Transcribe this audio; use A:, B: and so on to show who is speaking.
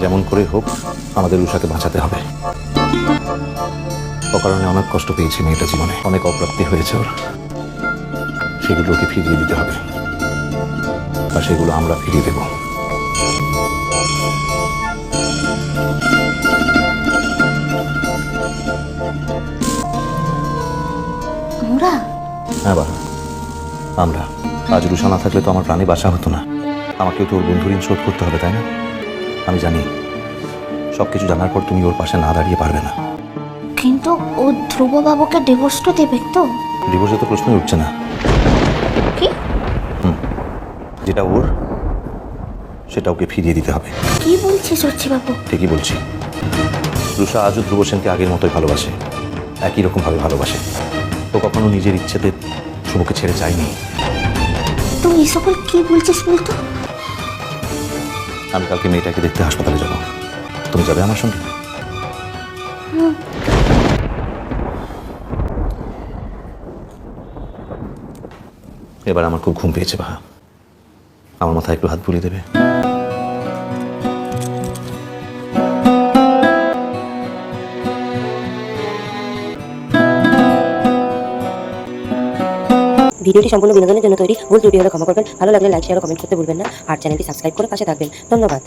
A: যেমন করে হোক আমাদের উষাকে বাঁচাতে হবে। অকারণে অনেক কষ্ট পেয়েছি মেয়েটা জীবনে। অনেক অপ্রাপ্তি হয়েছে ওর। সেগুলোকে ফিরিয়ে দিতে হবে। আর সেগুলো আমরা ফিরিয়ে দেব। হ্যাঁ বাবা। আমরা। আজ রুষা না থাকলে তো আমার প্রাণে বাসা হতো না। আমাকেও তো ওর বন্ধু ঋণ শোধ করতে হবে তাই না? আমি জানি সব কিছু জানার পর তুমি ওর পাশে না দাঁড়িয়ে পারবে না।
B: কিন্তু ও ধ্রুববাবুকে ডিভোর্সটা দেবে তো?
A: ডিভোর্সে তো প্রশ্নই উঠছে না।
B: কি?
A: যেটা ওর সেটা ওকে ফিরিয়ে দিতে হবে।
B: কি বলছিস বাবু
A: ঠিকই বলছি। রুষা আজও ধ্রুব সেনকে আগের মতোই ভালোবাসে। একই রকমভাবে ভালোবাসে। ও কখনো নিজের ইচ্ছেতে ধ্রুবকে ছেড়ে যায়নি।
B: তুই এই সকল কি বলছিস বলতো?
A: আমি কালকে মেয়েটাকে দেখতে হাসপাতালে যাব। তুমি যাবে আমার সঙ্গে? এবার আমার খুব ঘুম পেয়েছে, বাহা। আমার মাথায় একটু হাত বুলিয়ে দেবে।
C: ভিডিওটি সম্পূর্ণ বিনোদনের জন্য তৈরি। ভুল ত্রুটি হলে ক্ষমা করবেন। ভালো লাগলে লাইক শেয়ার ও কমেন্ট করতে ভুলবেন না। আর চ্যানেলটি সাবস্ক্রাইব করে পাশে থাকবেন। ধন্যবাদ।